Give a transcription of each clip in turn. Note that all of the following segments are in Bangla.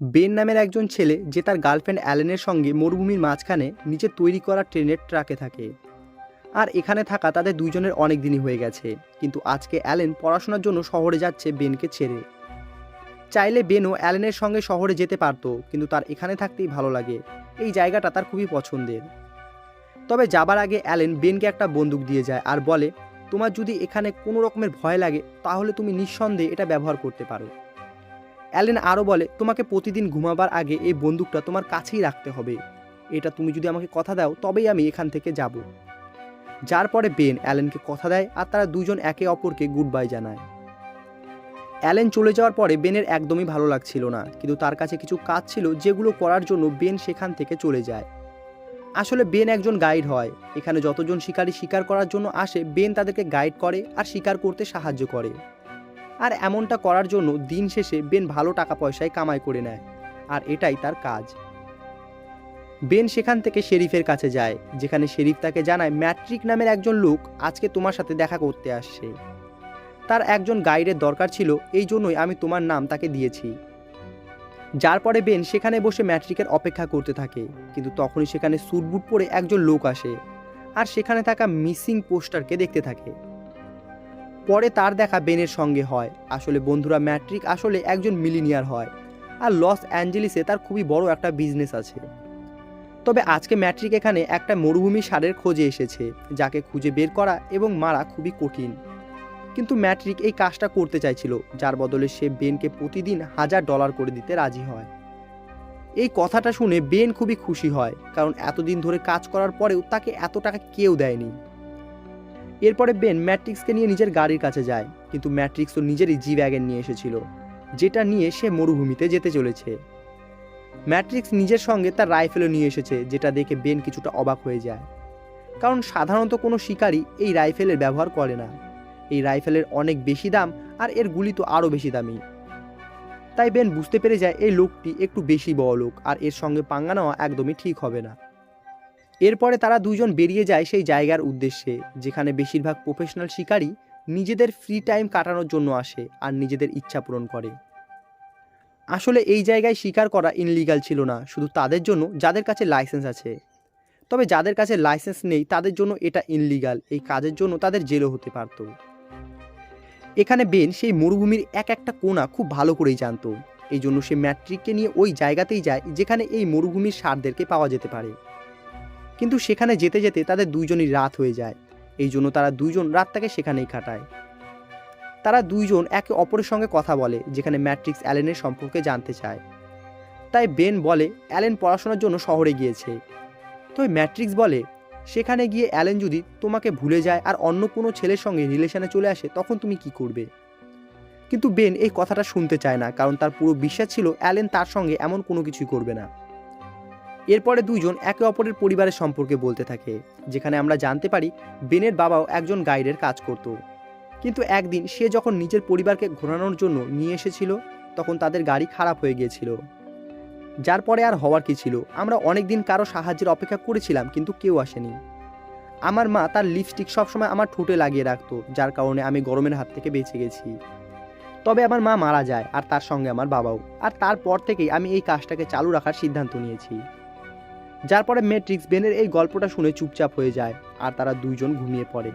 বেন নামের একজন ছেলে যে তার গার্লফ্রেন্ড অ্যালেনের সঙ্গে মরুভূমির মাঝখানে নিজের তৈরি করা ট্রেনের ট্রাকে থাকে। আর এখানে থাকা তাদের দুজনের অনেক দিনই হয়ে গেছে, কিন্তু আজকে অ্যালেন পড়াশোনার জন্য শহরে যাচ্ছে বেনকে ছেড়ে। চাইলে বেনও অ্যালেনের সঙ্গে শহরে যেতে পারতো, কিন্তু তার এখানে থাকতেই ভালো লাগে। এই জায়গাটা তার খুবই পছন্দের। তবে যাবার আগে অ্যালেন বেনকে একটা বন্দুক দিয়ে যায় আর বলে, তোমার যদি এখানে কোনো রকমের ভয় লাগে, তাহলে তুমি নিঃসন্দেহে এটা ব্যবহার করতে পারো। অ্যালেন আরও বলে, তোমাকে প্রতিদিন ঘুমাবার আগে এই বন্দুকটা তোমার কাছেই রাখতে হবে। এটা তুমি যদি আমাকে কথা দাও, তবেই আমি এখান থেকে যাব। যার পরে বেন অ্যালেনকে কথা দেয় আর তারা দুজন একে অপরকে গুড বাই জানায়। অ্যালেন চলে যাওয়ার পরে বেনের একদমই ভালো লাগছিল না, কিন্তু তার কাছে কিছু কাজ ছিল যেগুলো করার জন্য বেন সেখান থেকে চলে যায়। আসলে বেন একজন গাইড হয়, এখানে যতজন শিকারী শিকার করার জন্য আসে, বেন তাদেরকে গাইড করে আর শিকার করতে সাহায্য করে। আর এমনটা করার জন্য দিন শেষে বেন ভালো টাকা পয়সায় কামাই করে নেয়, আর এটাই তার কাজ। বেন সেখান থেকে শেরিফের কাছে যায়, যেখানে শেরিফ তাকে জানায়, ম্যাট্রিক নামের একজন লোক আজকে তোমার সাথে দেখা করতে আসছে। তার একজন গাইডের দরকার ছিল, এই জন্যই আমি তোমার নাম তাকে দিয়েছি। যার পরে বেন সেখানে বসে ম্যাট্রিকের অপেক্ষা করতে থাকে, কিন্তু তখনই সেখানে সুটবুট পরে একজন লোক আসে, আর সেখানে থাকা মিসিং পোস্টারকে দেখতে থাকে। পরে তার দেখা বেনের সঙ্গে হয়। আসলে বন্ধুরা, ম্যাট্রিক আসলে একজন মিলিনিয়ার হয়। আর লস অ্যাঞ্জেলিসে তার খুবই বড় একটা বিজনেস আছে। তবে আজকে ম্যাট্রিক এখানে একটা মরুভূমি সারের খোঁজে এসেছে, যাকে খুঁজে বের করা এবং মারা খুবই কঠিন। কিন্তু ম্যাট্রিক এই কাজটা করতে চাইছিল, যার বদলে সে বেনকে প্রতিদিন হাজার ডলার করে দিতে রাজি হয়। এই কথাটা শুনে বেন খুবই খুশি হয়, কারণ এতদিন ধরে কাজ করার পরেও তাকে এত টাকা কেউ দেয়নি। এরপরে বেন ম্যাট্রিক্সকে নিয়ে নিজের গাড়ির কাছে যায়, কিন্তু ম্যাট্রিক্স তো নিজেরই জি ব্যাগেন নিয়ে এসেছিল, যেটা নিয়ে সে মরুভূমিতে যেতে চলেছে। ম্যাট্রিক্স নিজের সঙ্গে তার রাইফেলও নিয়ে এসেছে, যেটা দেখে বেন কিছুটা অবাক হয়ে যায়। কারণ সাধারণত কোনো শিকারী এই রাইফেলের ব্যবহার করে না। এই রাইফেলের অনেক বেশি দাম আর এর গুলি তো আরও বেশি দামি। তাই বেন বুঝতে পেরে যায় এই লোকটি একটু বেশি বড় লোক আর এর সঙ্গে পাঙ্গা নেওয়া একদমই ঠিক হবে না। এরপরে তারা দুজন বেরিয়ে যায় সেই জায়গার উদ্দেশ্যে, যেখানে বেশিরভাগ প্রফেশনাল শিকারী নিজেদের ফ্রি টাইম কাটানোর জন্য আসে আর নিজেদের ইচ্ছা পূরণ করে। আসলে এই জায়গায় শিকার করা ইনলিগাল ছিল না, শুধু তাদের জন্য, যাদের কাছে লাইসেন্স আছে। তবে যাদের কাছে লাইসেন্স নেই, তাদের জন্য এটা ইনলিগাল এই কাজের জন্য তাদের জেলও হতে পারত। এখানে বেন সেই মরুভূমির এক একটা কোণা খুব ভালো করেই জানতো। এই জন্য সে ম্যাট্রিককে নিয়ে ওই জায়গাতেই যায়, যেখানে এই মরুভূমির সারদেরকে পাওয়া যেতে পারে। কিন্তু সেখানে যেতে যেতে তাদের দুইজনই রাত হয়ে যায়। এই জন্য তারা দুইজন রাতটাকে সেখানেই কাটায়। তারা দুইজন একে অপরের সঙ্গে কথা বলে, যেখানে ম্যাট্রিক্স অ্যালেনের সম্পর্কে জানতে চায়। তাই বেন বলে, অ্যালেন পড়াশোনার জন্য শহরে গিয়েছে। তো ম্যাট্রিক্স বলে, সেখানে গিয়ে অ্যালেন যদি তোমাকে ভুলে যায় আর অন্য কোনো ছেলের সঙ্গে রিলেশনে চলে আসে, তখন তুমি কি করবে? কিন্তু বেন এই কথাটা শুনতে চায় না, কারণ তার পুরো বিশ্বাস ছিল অ্যালেন তার সঙ্গে এমন কোনো কিছুই করবে না। এরপরে দুইজন একে অপরের পরিবারের সম্পর্কে বলতে থাকে, যেখানে আমরা জানতে পারি বেনের বাবাও একজন গাইডের কাজ করত। কিন্তু একদিন সে যখন নিজের পরিবারকে ঘোরানোর জন্য নিয়ে এসেছিল, তখন তাদের গাড়ি খারাপ হয়ে গিয়েছিল। যার পরে আর হওয়ার কি ছিল? আমরা অনেক দিন কারও সাহায্যের অপেক্ষা করেছিলাম, কিন্তু কেউ আসেনি। আমার মা তার লিপস্টিক সবসময় আমার ঠোঁটে লাগিয়ে রাখতো, যার কারণে আমি গরমের হাত থেকে বেঁচে গেছি। তবে আমার মা মারা যায়, আর তার সঙ্গে আমার বাবাও। আর তারপর থেকেই আমি এই কাজটাকে চালু রাখার সিদ্ধান্ত নিয়েছি। যার পরে ম্যাট্রিক্স বেনের এই গল্পটা শুনে চুপচাপ হয়ে যায়, আর তারা দুইজন ঘুমিয়ে পড়ে।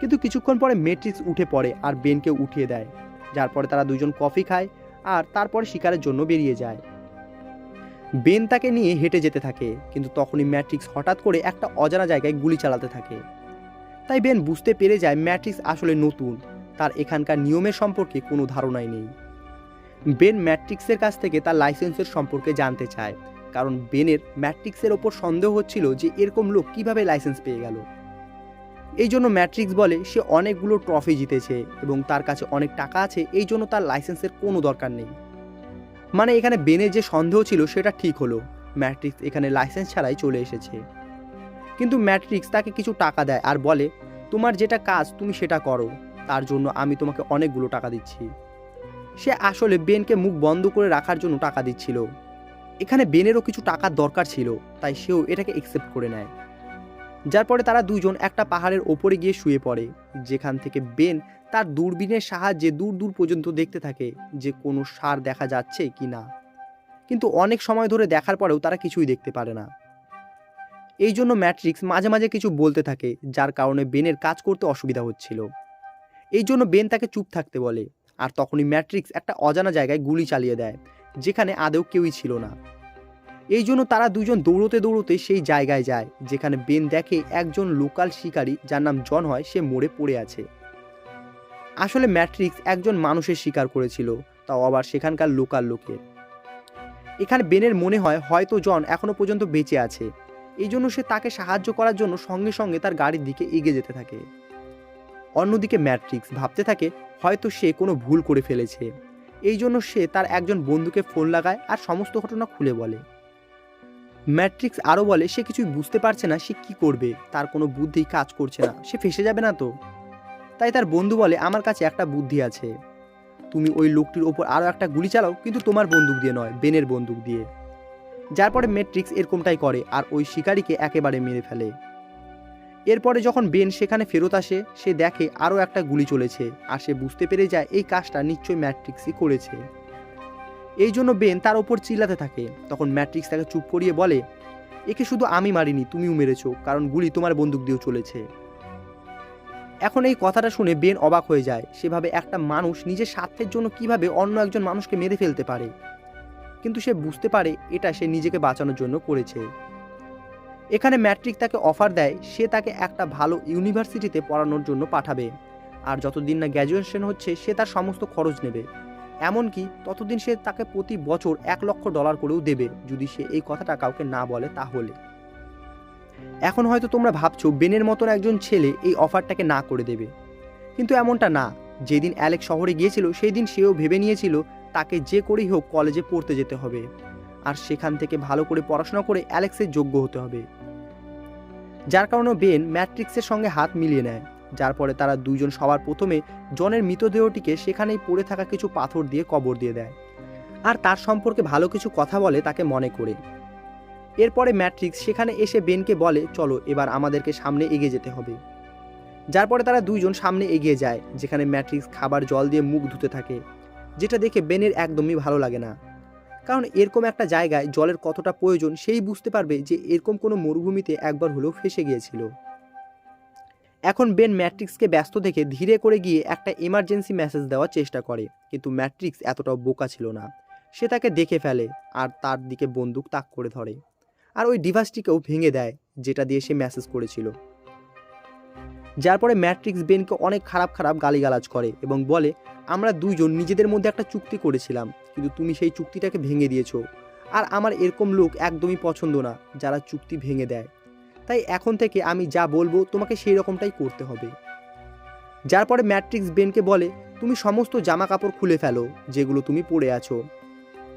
কিন্তু কিছুক্ষণ পরে ম্যাট্রিক্স উঠে পড়ে আর বেনকে উঠিয়ে দেয়, যার পরে তারা দুজন কফি খায় আর তারপরে শিকারের জন্য বেরিয়ে যায়। বেন তাকে নিয়ে হেঁটে যেতে থাকে, কিন্তু তখনই ম্যাট্রিক্স হঠাৎ করে একটা অজানা জায়গায় গুলি চালাতে থাকে। তাই বেন বুঝতে পেরে যায় ম্যাট্রিক্স আসলে নতুন, তার এখানকার নিয়মের সম্পর্কে কোনো ধারণাই নেই। বেন ম্যাট্রিক্সের কাছ থেকে তার লাইসেন্সের সম্পর্কে জানতে চায়। কারণ বেনের ম্যাট্রিক্সের ওপর সন্দেহ হচ্ছিল যে এরকম লোক কীভাবে লাইসেন্স পেয়ে গেল। এই জন্য ম্যাট্রিক্স বলে সে অনেকগুলো ট্রফি জিতেছে এবং তার কাছে অনেক টাকা আছে, এই জন্য তার লাইসেন্সের কোনো দরকার নেই। মানে এখানে বেনের যে সন্দেহ ছিল সেটা ঠিক হলো। ম্যাট্রিক্স এখানে লাইসেন্স ছাড়াই চলে এসেছে। কিন্তু ম্যাট্রিক্স তাকে কিছু টাকা দেয় আর বলে, তোমার যেটা কাজ তুমি সেটা করো। তার জন্য আমি তোমাকে অনেকগুলো টাকা দিচ্ছি। সে আসলে বেনকে মুখ বন্ধ করে রাখার জন্য টাকা দিচ্ছিল। এখানে বেনেরও কিছু টাকার দরকার ছিল, তাই সেও এটাকে একসেপ্ট করে নেয়। যার পরে তারা দুজন একটা পাহাড়ের ওপরে গিয়ে শুয়ে পড়ে, যেখান থেকে বেন তার দূরবীনের সাহায্যে দূর দূর পর্যন্ত দেখতে থাকে যে কোনো সার দেখা যাচ্ছে কি না। কিন্তু অনেক সময় ধরে দেখার পরেও তারা কিছুই দেখতে পারে না। এই জন্য ম্যাট্রিক্স মাঝে মাঝে কিছু বলতে থাকে, যার কারণে বেনের কাজ করতে অসুবিধা হচ্ছিল। এই জন্য বেন তাকে চুপ থাকতে বলে, আর তখনই ম্যাট্রিক্স একটা অজানা জায়গায় গুলি চালিয়ে দেয় যেখানে আদৌ কেউই ছিল না। এই জন্য তারা দুজন দৌড়তে দৌড়তে সেই জায়গায় যায়, যেখানে বেন দেখে একজন লোকাল শিকারী, যার নাম জন হয়, সে মরে পড়ে আছে। আসলে ম্যাট্রিক্স একজন মানুষের শিকার করেছিল, তাও আবার সেখানকার লোকাল লোকের। এখানে বেনের মনে হয়, হয়তো জন এখনও পর্যন্ত বেঁচে আছে। এই জন্য সে তাকে সাহায্য করার জন্য সঙ্গে সঙ্গে তার গাড়ির দিকে এগিয়ে যেতে থাকে। অন্যদিকে ম্যাট্রিক্স ভাবতে থাকে, হয়তো সে কোনো ভুল করে ফেলেছে। এই জন্য সে তার একজন বন্ধুকে ফোন লাগায় আর সমস্ত ঘটনা খুলে বলে। ম্যাট্রিক্স আরও বলে, সে কিছুই বুঝতে পারছে না সে কি করবে, তার কোনো বুদ্ধি কাজ করছে না, সে ফেসে যাবে না তো? তাই তার বন্ধু বলে, আমার কাছে একটা বুদ্ধি আছে। তুমি ওই লোকটির ওপর আরও একটা গুলি চালাও, কিন্তু তোমার বন্দুক দিয়ে নয়, বেনের বন্দুক দিয়ে। যার পরে ম্যাট্রিক্স এরকমটাই করে, আর ওই শিকারীকে একেবারে মেরে ফেলে। এরপরে যখন বেন সেখানে ফেরত আসে, সে দেখে আরও একটা গুলি চলেছে, আর সে বুঝতে পেরে যায় এই কাজটা নিশ্চয়ই ম্যাট্রিক্সই করেছে। এই জন্য বেন তার ওপর চিল্লাতে থাকে। তখন ম্যাট্রিক্স তাকে চুপ করিয়ে বলে, একে শুধু আমি মারিনি, তুমিও মেরেছো, কারণ গুলি তোমার বন্দুক দিয়েও চলেছে। এখন এই কথাটা শুনে বেন অবাক হয়ে যায়। সেভাবে একটা মানুষ নিজের স্বার্থের জন্য কীভাবে অন্য একজন মানুষকে মেরে ফেলতে পারে? কিন্তু সে বুঝতে পারে এটা সে নিজেকে বাঁচানোর জন্য করেছে। এখানে ম্যাট্রিক তাকে অফার দেয়, সে তাকে একটা ভালো ইউনিভার্সিটিতে পড়ানোর জন্য পাঠাবে। আর যতদিন না গ্র্যাজুয়েশন হচ্ছে, সে তার সমস্ত খরচ নেবে। এমনকি ততদিন সে তাকে প্রতি বছর এক লক্ষ ডলার করেও দেবে, যদি সে এই কথাটা কাউকে না বলে তাহলে। এখন হয়তো তোমরা ভাবছ, বেনের মতন একজন ছেলে এই অফারটাকে না করে দেবে। কিন্তু এমনটা না। যেদিন অ্যালেক শহরে গিয়েছিল সেই দিন সেও ভেবে নিয়েছিল, তাকে যে করেই হোক কলেজে পড়তে যেতে হবে। আর সেখান থেকে ভালো করে পড়াশোনা করে অ্যালেক্সের যোগ্য হতে হবে। যার কারণে বেন ম্যাট্রিক্সের সঙ্গে হাত মিলিয়ে নেয়, যার পরে তারা দুইজন সবার প্রথমে জনের মৃতদেহটিকে সেখানেই পড়ে থাকা কিছু পাথর দিয়ে কবর দিয়ে দেয়। আর তার সম্পর্কে ভালো কিছু কথা বলে তাকে মনে করে। এরপরে ম্যাট্রিক্স সেখানে এসে বেনকে বলে, চলো, এবার আমাদেরকে সামনে এগিয়ে যেতে হবে। যার পরে তারা দুইজন সামনে এগিয়ে যায়, যেখানে ম্যাট্রিক্স খাবার জল দিয়ে মুখ ধুতে থাকে, যেটা দেখে বেনের একদমই ভালো লাগে না। কারণ এরকম একটা জায়গায় জলের কতটা প্রয়োজন সেই বুঝতে পারবে যে এরকম কোনো মরুভূমিতে একবার হলেও ফেসে গিয়েছিল। এখন বেন ম্যাট্রিক্সকে ব্যস্ত দেখে ধীরে করে গিয়ে একটা এমার্জেন্সি মেসেজ দেওয়ার চেষ্টা করে, কিন্তু ম্যাট্রিক্স এতটাও বোকা ছিল না। সে তাকে দেখে ফেলে আর তার দিকে বন্দুক তাক করে ধরে। আর ওই ডিভাইসটিকেও ভেঙে দেয়, যেটা দিয়ে সে মেসেজ করেছিল। যার পরে ম্যাট্রিক্স বেনকে অনেক খারাপ খারাপ গালিগালাজ করে এবং বলে, আমরা দুইজন নিজেদের মধ্যে একটা চুক্তি করেছিলাম, কিন্তু তুমি সেই চুক্তিটাকে ভেঙে দিয়েছ। আর আমার এরকম লোক একদমই পছন্দ না, যারা চুক্তি ভেঙে দেয়। তাই এখন থেকে আমি যা বলব, তোমাকে সেই রকমটাই করতে হবে যার পরে ম্যাট্রিক্স বেনকে বলে, তুমি সমস্ত জামা কাপড় খুলে ফেলো, যেগুলো তুমি পরে আছো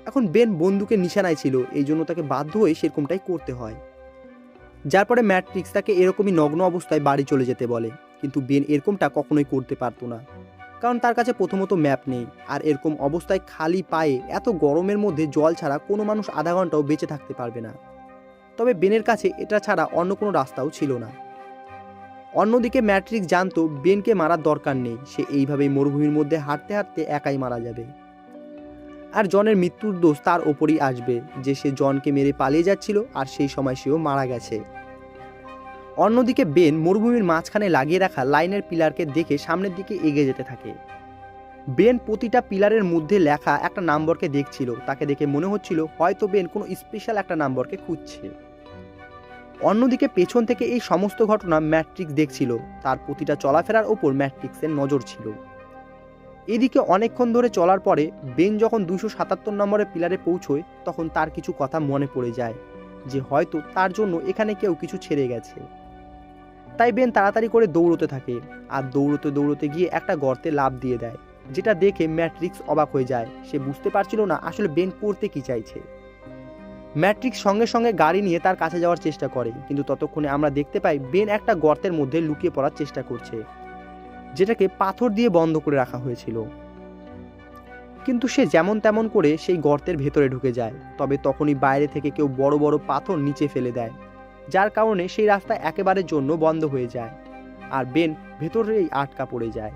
এখন বেন বন্দুকের নিশানায় ছিল, এই জন্য তাকে বাধ্য হয়ে সেরকমটাই করতে হয়। যার পরে ম্যাট্রিক্স তাকে এরকমই নগ্ন অবস্থায় বাড়ি চলে যেতে বলে। কিন্তু বেন এরকমটা কখনোই করতে পারতো না। কারণ তার কাছে প্রথমত ম্যাপ নেই। আর এরকম অবস্থায় খালি পায়ে এত গরমের মধ্যে জল ছাড়া কোনো মানুষ আধা ঘন্টাও বেঁচে থাকতে পারবে না। তবে বেনের কাছে এটা ছাড়া অন্য কোনো রাস্তাও ছিল না। অন্যদিকে ম্যাট্রিক্স জানতো, বেনকে মারার দরকার নেই। সে এইভাবেই মরুভূমির মধ্যে হাঁটতে হাঁটতে একাই মারা যাবে। আর জনের মৃত্যুর দোষ তার ওপরই আসবে, যে সে জনকে মেরে পালিয়ে যাচ্ছিল আর সেই সময় সেও মারা গেছে। অন্যদিকে বেন মরুভূমির মাঝখানে লাগিয়ে রাখা লাইনের পিলারকে দেখে সামনের দিকে এগিয়ে যেতে থাকে। বেন প্রতিটা পিলারের মধ্যে লেখা একটা নাম্বারকে দেখছিল, তাকে দেখে মনে হচ্ছিল হয়তো বেন কোনো স্পেশাল একটা নাম্বারকে খুঁজছে। অন্যদিকে পেছন থেকে এই সমস্ত ঘটনা ম্যাট্রিক্স দেখছিল, তার প্রতিটা চলাফেরার ওপর ম্যাট্রিক্সের নজর ছিল। এদিকে অনেকক্ষণ ধরে চলার পরে বেন যখন দুশো সাতাত্তর নম্বরের পিলারে পৌঁছয়, তখন তার কিছু কথা মনে পড়ে যায়, যে হয়তো তার জন্য এখানে কেউ কিছু ছেড়ে গেছে। তাই বেন তাড়াতাড়ি করে দৌড়তে থাকে আর দৌড়তে দৌড়তে গিয়ে একটা গর্তে লাভ দিয়ে দেয়, যেটা দেখে ম্যাট্রিক্স অবাক হয়ে যায়। সে বুঝতে পারছিল না আসলে বেন করতে কি চাইছে। ম্যাট্রিক্স সঙ্গে সঙ্গে গাড়ি নিয়ে তার কাছে যাওয়ার চেষ্টা করে, কিন্তু ততক্ষণে আমরা দেখতে পাই বেন একটা গর্তের মধ্যে লুকিয়ে পড়ার চেষ্টা করছে। যেটাকে পাথর দিয়ে বন্ধ করে রাখা হয়েছিল। কিন্তু সে যেমন তেমন করে সেই গর্তের ভেতরে ঢুকে যায়, তবে তখনই বাইরে থেকে কেউ বড় বড় পাথর নিচে ফেলে দেয়, যার কারণে সেই রাস্তা একেবারের জন্য বন্ধ হয়ে যায়, আর বেন ভেতরেই আটকা পড়ে যায়।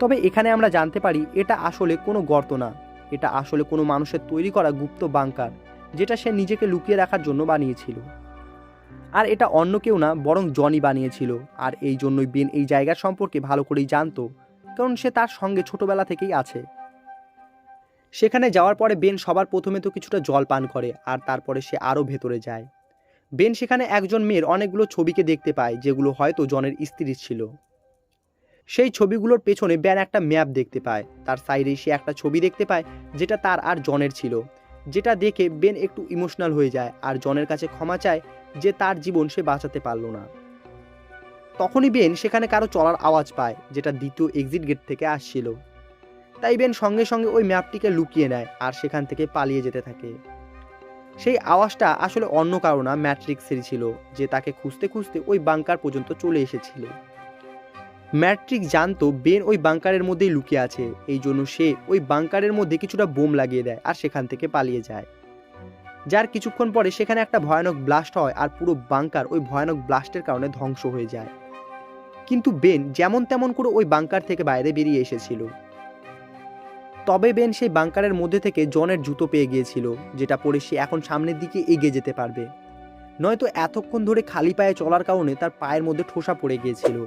তবে এখানে আমরা জানতে পারি, এটা আসলে কোনো গর্ত না, এটা আসলে কোনো মানুষের তৈরি করা গুপ্ত বাংকার, যেটা সে নিজেকে লুকিয়ে রাখার জন্য বানিয়েছিল। আর এটা অন্য কেউ না, বরং জনি বানিয়েছিল। আর এই জন্যই বেন এই জায়গার সম্পর্কে ভালো করেই জানতো, কারণ সে তার সঙ্গে ছোটবেলা থেকেই আছে। সেখানে যাওয়ার পরে বেন সবার প্রথমে তো কিছুটা জল পান করে, আর তারপরে সে আরও ভেতরে যায়। বেন সেখানে একজন মেয়ের অনেকগুলো ছবিকে দেখতে পায়, যেগুলো হয়তো জনের স্ত্রীর ছিল। সেই ছবিগুলোর পেছনে ব্যান একটা ম্যাপ দেখতে পায়, তার সাইডে সে একটা ছবি দেখতে পায়, যেটা তার আর জনের ছিল। যেটা দেখে বেন একটু ইমোশনাল হয়ে যায়, আর জনের কাছে ক্ষমা চায় যে তার জীবন সে বাঁচাতে পারল না। তখনই বেন সেখানে কারও চলার আওয়াজ পায়, যেটা দ্বিতীয় এক্সিট গেট থেকে আসছিল। তাই বেন সঙ্গে সঙ্গে ওই ম্যাপটিকে লুকিয়ে নেয় আর সেখান থেকে পালিয়ে যেতে থাকে। সেই আওয়াজটা আসলে অন্য কারও না ম্যাট্রিক্সেরই ছিল, যে তাকে খুঁজতে খুঁজতে ওই বাংকার পর্যন্ত চলে এসেছিল। ম্যাট্রিক জানতো বেন ওই বাংকারের মধ্যেই লুকিয়ে আছে, এই জন্য সে ওই বাংকারের মধ্যে কিছুটা বোম লাগিয়ে দেয় আর সেখান থেকে পালিয়ে যায়। যার কিছুক্ষণ পরে সেখানে একটা ভয়ানক ব্লাস্ট হয় আর পুরো বাংকার ওই ভয়ানক ব্লাস্টের কারণে ধ্বংস হয়ে যায়। কিন্তু বেন যেমন তেমন করে ওই বাংকার থেকে বাইরে বেরিয়ে এসেছিল। তবে বেন সেই বাংকারের মধ্যে থেকে জনের জুতো পেয়ে গিয়েছিল, যেটা পরে সে এখন সামনের দিকে এগিয়ে যেতে পারবে। নয়তো এতক্ষণ ধরে খালি পায়ে চলার কারণে তার পায়ের মধ্যে ঠোসা পড়ে গিয়েছিল।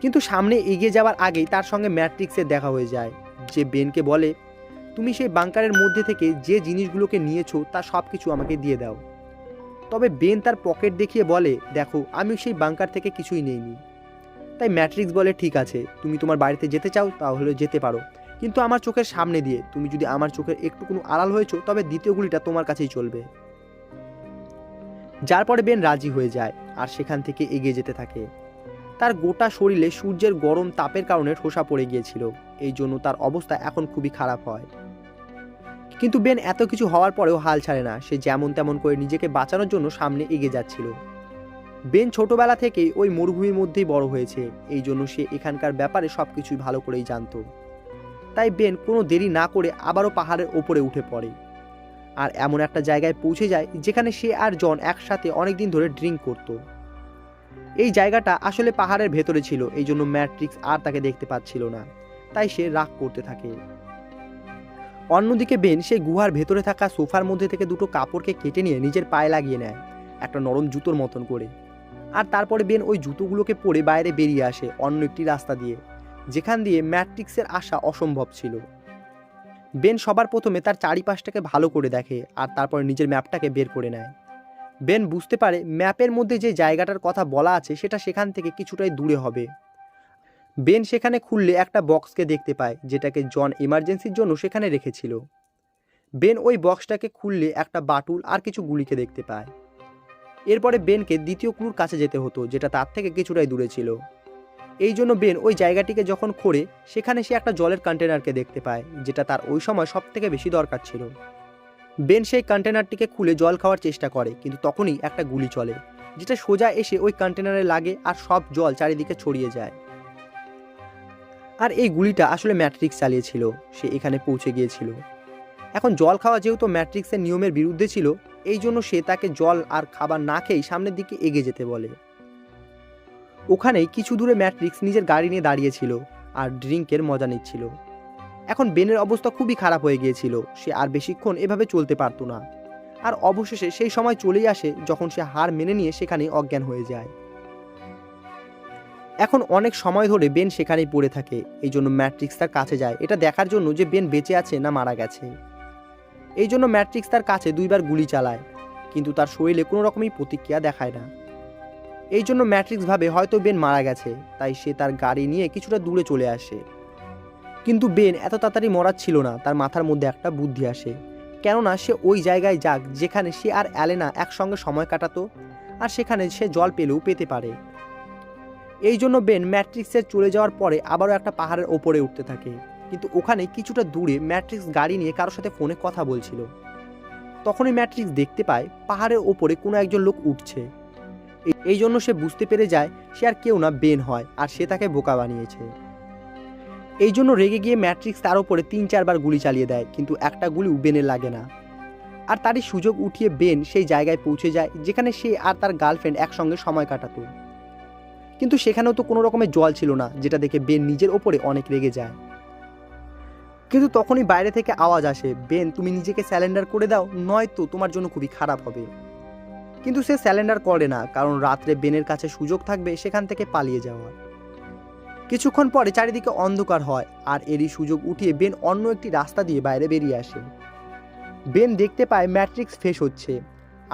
কিন্তু সামনে এগিয়ে যাওয়ার আগেই তার সঙ্গে ম্যাট্রিক্সের দেখা হয়ে যায়, যে বেনকে বলে তুমি সেই বাংকারের মধ্যে থেকে যে জিনিসগুলোকে নিয়েছো, তা সব কিছু আমাকে দিয়ে দাও। তবে বেন তার পকেট দেখিয়ে বলে, দেখো, আমি সেই বাংকার থেকে কিছুই নেইনি। তাই ম্যাট্রিক্স বলে, ঠিক আছে, তুমি তোমার বাড়িতে যেতে চাও, তাহলে যেতে পারো। কিন্তু আমার চোখের সামনে দিয়ে, তুমি যদি আমার চোখের একটু কোনো আড়াল হয়েছো, তবে দ্বিতীয় গুলিটা তোমার কাছেই চলবে। যার পরে বেন রাজি হয়ে যায়, আর সেখান থেকে এগিয়ে যেতে থাকে। তার গোটা শরীরে সূর্যের গরম তাপের কারণে ঠোসা পড়ে গিয়েছিল। এই জন্য তার অবস্থা এখন খুবই খারাপ হয়। কিন্তু বেন এত কিছু হওয়ার পরেও হাল ছাড়ে না। সে যেমন তেমন করে নিজেকে বাঁচানোর জন্য সামনে এগিয়ে যাচ্ছিল। বেন ছোটবেলা থেকেই ওই মরুভূমির মধ্যেই বড় হয়েছে। এই জন্য সে এখানকার ব্যাপারে সব কিছুই ভালো করেই জানতো। তাই বেন কোনো দেরি না করে আবারও পাহাড়ের ওপরে উঠে পড়ে। আর এমন একটা জায়গায় পৌঁছে যায় যেখানে সে আর জন একসাথে অনেকদিন ধরে ড্রিঙ্ক করতো। এই জায়গাটা আসলে পাহাড়ের ভেতরে ছিল, এই জন্য ম্যাট্রিক্স আর তাকে দেখতে পাচ্ছিল না। তাই সে রাগ করতে থাকে। অন্যদিকে বেন সেই গুহার ভেতরে থাকা সোফার মধ্যে থেকে দুটো কাপড়কে কেটে নিয়ে নিজের পায়ে লাগিয়ে নেয়, একটা নরম জুতোর মতন করে। আর তারপরে বেন ওই জুতোগুলোকে পরে বাইরে বেরিয়ে আসে অন্য একটি রাস্তা দিয়ে, যেখান দিয়ে ম্যাট্রিক্সের আসা অসম্ভব ছিল। বেন সবার প্রথমে তার চারিপাশটাকে ভালো করে দেখে আর তারপর নিজের ম্যাপটাকে বের করে নেয়। বেন বুঝতে পারে ম্যাপের মধ্যে যে জায়গাটার কথা বলা আছে সেটা সেখান থেকে কিছুটাই দূরে হবে। বেন সেখানে খুললে একটা বক্সকে দেখতে পায়, যেটাকে জন এমার্জেন্সির জন্য সেখানে রেখেছিল। বেন ওই বক্সটাকে খুললে একটা বাটুল আর কিছু গুলিকে দেখতে পায়। এরপরে বেনকে দ্বিতীয় ক্লুর কাছে যেতে হতো, যেটা তার থেকে কিছুটাই দূরে ছিল। এই জন্য বেন ওই জায়গাটিকে যখন খোঁড়ে, সেখানে সে একটা জলের কন্টেনারকে দেখতে পায়, যেটা তার ওই সময় সব থেকে বেশি দরকার ছিল। বেন সেই কন্টেনারটিকে খুলে জল খাওয়ার চেষ্টা করে, কিন্তু তখনই একটা গুলি চলে, যেটা সোজা এসে ওই কন্টেনারে লাগে আর সব জল চারিদিকে ছড়িয়ে যায়। আর এই গুলিটা আসলে ম্যাট্রিক্স চালিয়েছিল, সে এখানে পৌঁছে গিয়েছিল। এখন জল খাওয়া যেহেতু ম্যাট্রিক্সের নিয়মের বিরুদ্ধে ছিল, এই জন্য সে তাকে জল আর খাবার না খেয়েই সামনের দিকে এগিয়ে যেতে বলে। ওখানেই কিছু দূরে ম্যাট্রিক্স নিজের গাড়ি নিয়ে দাঁড়িয়েছিল আর ড্রিঙ্কের মজা নিচ্ছিল। এখন বেনের অবস্থা খুবই খারাপ হয়ে গিয়েছিল, সে আর বেশিক্ষণ এভাবে চলতে পারতো না। আর অবশেষে সেই সময় চলেই আসে যখন সে হার মেনে নিয়ে সেখানে অজ্ঞান হয়ে যায়। এখন অনেক সময় ধরে বেন সেখানেই পড়ে থাকে, এই জন্য ম্যাট্রিক্স তার কাছে যায়। এটা দেখার জন্য যে বেন বেঁচে আছে না মারা গেছে। এই জন্য ম্যাট্রিক্স তার কাছে দুইবার গুলি চালায়, কিন্তু তার শরীরে কোনো রকমই প্রতিক্রিয়া দেখায় না। এই জন্য ম্যাট্রিক্স ভাবে হয়তো বেন মারা গেছে, তাই সে তার গাড়ি নিয়ে কিছুটা দূরে চলে আসে। কিন্তু বেন এত তাড়াতাড়ি মরার ছিল না, তার মাথার মধ্যে একটা বুদ্ধি আসে। কেননা সে ওই জায়গায় যাক, যেখানে সে আর অ্যালেনা একসঙ্গে সময় কাটাতো, আর সেখানে সে জল পেলেও পেতে পারে। এই জন্য বেন ম্যাট্রিক্সের চলে যাওয়ার পরে আবারও একটা পাহাড়ের ওপরে উঠতে থাকে। কিন্তু ওখানে কিছুটা দূরে ম্যাট্রিক্স গাড়ি নিয়ে কারোর সাথে ফোনে কথা বলছিল। তখনই ম্যাট্রিক্স দেখতে পায় পাহাড়ের ওপরে কোনো একজন লোক উঠছে। এই- জন্য সে বুঝতে পেরে যায় সে আর কেউ না বেন হয় আর সে তাকে বোকা বানিয়েছে। এই জন্য রেগে গিয়ে ম্যাট্রিক্স তার উপরে তিন চারবার গুলি চালিয়ে দেয়, কিন্তু একটা গুলি বেনের লাগে না। আর তারই সুযোগ উঠিয়ে বেন সেই জায়গায় পৌঁছে যায়, যেখানে সে আর তার গার্লফ্রেন্ড একসঙ্গে সময় কাটাতো। কিন্তু সেখানেও তো কোনো রকমের জল ছিল না, যেটা দেখে বেন নিজের ওপরে অনেক রেগে যায়। কিন্তু তখনই বাইরে থেকে আওয়াজ আসে, বেন, তুমি নিজেকে স্যালেন্ডার করে দাও, নয়তো তোমার জন্য খুবই খারাপ হবে। কিন্তু সে স্যালেন্ডার করে না, কারণ রাত্রে বেনের কাছে সুযোগ থাকবে, সেখান থেকে পালিয়ে যাওয়ার কিছুক্ষণ পরে চারিদিকে অন্ধকার হয়, আর এরই সুযোগ উঠিয়ে বেন অন্য একটি রাস্তা দিয়ে বাইরে বেরিয়ে আসে। বেন দেখতে পায় ম্যাট্রিক্স ফেস হচ্ছে,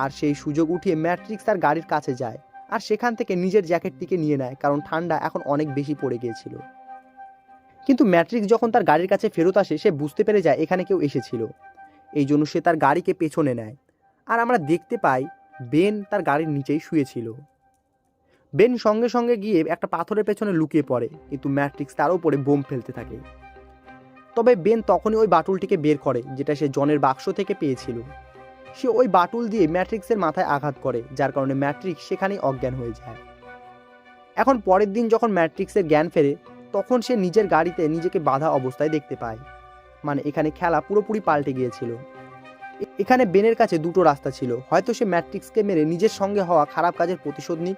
আর সেই সুযোগ উঠিয়ে ম্যাট্রিক্স তার গাড়ির কাছে যায়। আর সেখান থেকে নিজের জ্যাকেটটিকে নিয়ে নেয়, কারণ ঠান্ডা এখন অনেক বেশি পড়ে গিয়েছিল। কিন্তু ম্যাট্রিক্স যখন তার গাড়ির কাছে ফেরত আসে, সে বুঝতে পেরে যায় এখানে কেউ এসেছিল। এই জন্য সে তার গাড়িকে পেছনে নেয়। আর আমরা দেখতে পাই, বেন তার গাড়ির নিচেই শুয়েছিল। বেন সঙ্গে সঙ্গে গিয়ে একটা পাথরের পেছনে লুকিয়ে পড়ে, কিন্তু ম্যাট্রিক্স তার উপরে বোম ফেলতে থাকে। তবে বেন তখনই ওই বাটুলটিকে বের করে, যেটা সে জনের বাক্স থেকে পেয়েছিল। সে ওই বাটুল দিয়ে ম্যাট্রিক্সের মাথায় আঘাত করে, যার কারণে ম্যাট্রিক্স সেখানেই অজ্ঞান হয়ে যায়। এখন পরের দিন যখন ম্যাট্রিক্সের জ্ঞান ফেরে, তখন সে নিজের গাড়িতে নিজেকে বাধা অবস্থায় দেখতে পায়। মানে এখানে খেলা পুরোপুরি পাল্টে গিয়েছিল। এখানে বেনের কাছে দুটো রাস্তা ছিল। হয়তো সে ম্যাট্রিক্সকে মেরে নিজের সঙ্গে হওয়া খারাপ কাজের প্রতিশোধ নিক,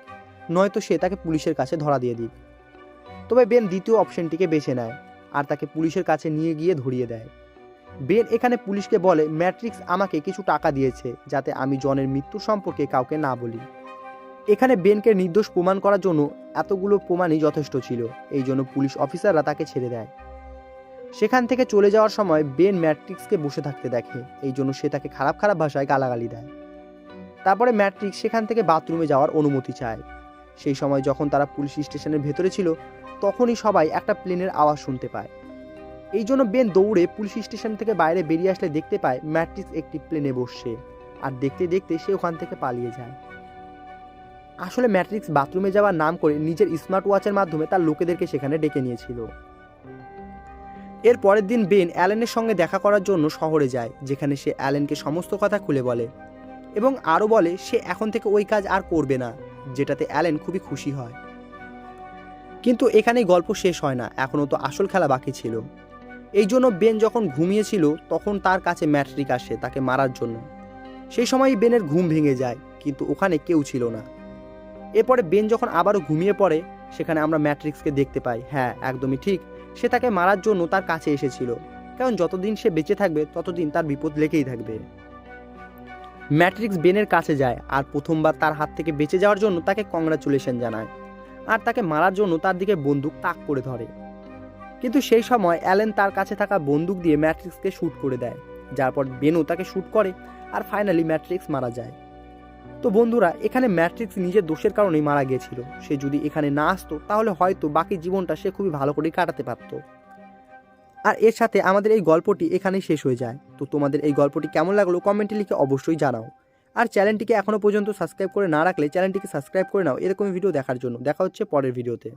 নয়তো সে তাকে পুলিশের কাছে ধরা দিয়ে দিক। তবে বেন দ্বিতীয় অপশনটিকে বেছে নেয় আর তাকে পুলিশের কাছে নিয়ে গিয়ে ধরিয়ে দেয়। বেন এখানে পুলিশকে বলে, ম্যাট্রিক্স আমাকে কিছু টাকা দিয়েছে যাতে আমি জনের মৃত্যু সম্পর্কে কাউকে না বলি। এখানে বেনকে নির্দোষ প্রমাণ করার জন্য এতগুলো প্রমাণই যথেষ্ট ছিল, এই জন্য পুলিশ অফিসাররা তাকে ছেড়ে দেয়। সেখান থেকে চলে যাওয়ার সময় বেন ম্যাট্রিক্সকে বসে থাকতে দেখে, এই জন্য সে তাকে খারাপ খারাপ ভাষায় গালাগালি দেয়। তারপরে ম্যাট্রিক্স সেখান থেকে বাথরুমে যাওয়ার অনুমতি চায়। সেই সময় যখন তারা পুলিশ স্টেশনের ভেতরে ছিল, তখনই সবাই একটা প্লেনের আওয়াজ শুনতে পায়। এই জন্য বেন দৌড়ে পুলিশ স্টেশন থেকে বাইরে বেরিয়ে আসলে দেখতে পায় ম্যাট্রিক্স একটি প্লেনে বসছে আর দেখতে দেখতে সে ওখান থেকে পালিয়ে যায়। আসলে ম্যাট্রিক্স বাথরুমে যাওয়ার নাম করে নিজের স্মার্ট ওয়াচের মাধ্যমে তার লোকেদেরকে সেখানে ডেকে নিয়েছিল। এর পরের দিন বেন অ্যালেনের সঙ্গে দেখা করার জন্য শহরে যায়, যেখানে সে অ্যালেনকে সমস্ত কথা খুলে বলে এবং আরও বলে, সে এখন থেকে ওই কাজ আর করবে না, যেটাতে অ্যালেন খুবই খুশি হয়। কিন্তু এখানেই গল্প শেষ হয় না, এখনও তো আসল খেলা বাকি ছিল। এই জন্য বেন যখন ঘুমিয়েছিল, তখন তার কাছে ম্যাট্রিক আসে তাকে মারার জন্য। সেই সময়ই বেনের ঘুম ভেঙে যায়, কিন্তু ওখানে কেউ ছিল না। এরপরে বেন যখন আবারও ঘুমিয়ে পড়ে, সেখানে আমরা ম্যাট্রিক্সকে দেখতে পাই। হ্যাঁ একদমই ঠিক। সে তাকে মারার জন্য তার কাছে এসেছিল। কারণ যতদিন সে বেঁচে থাকবে, ততদিন তার বিপদ লেগেই থাকবে। ম্যাট্রিক্স বেনের কাছে যায় আর প্রথমবার তার হাত থেকে বেঁচে যাওয়ার জন্য তাকে কংগ্রাচুলেশন জানায়। আর তাকে মারার জন্য তার দিকে বন্দুক তাক করে ধরে। কিন্তু সেই সময় অ্যালেন তার কাছে থাকা বন্দুক দিয়ে ম্যাট্রিক্সকে শ্যুট করে দেয়, যার পর বেনও তাকে শ্যুট করে আর ফাইনালি ম্যাট্রিক্স মারা যায়। তো বন্ধুরা, এখানে ম্যাট্রিক্স নিজের দোষের কারণেই মারা গিয়েছিল। সে যদি এখানে না আসতো, তাহলে হয়তো বাকি জীবনটা সে খুবই ভালো করেই কাটাতে পারত। আর এর সাথে আমাদের এই গল্পটি এখানেই শেষ হয়ে যায়। তো তোমাদের এই গল্পটি কেমন লাগল কমেন্টে লিখে অবশ্যই জানাও। আর চ্যানেলটিকে এখনও পর্যন্ত সাবস্ক্রাইব করে না রাখলে চ্যানেলটিকে সাবস্ক্রাইব করে নাও এরকম ভিডিও দেখার জন্য। দেখা হচ্ছে পরের ভিডিওতে।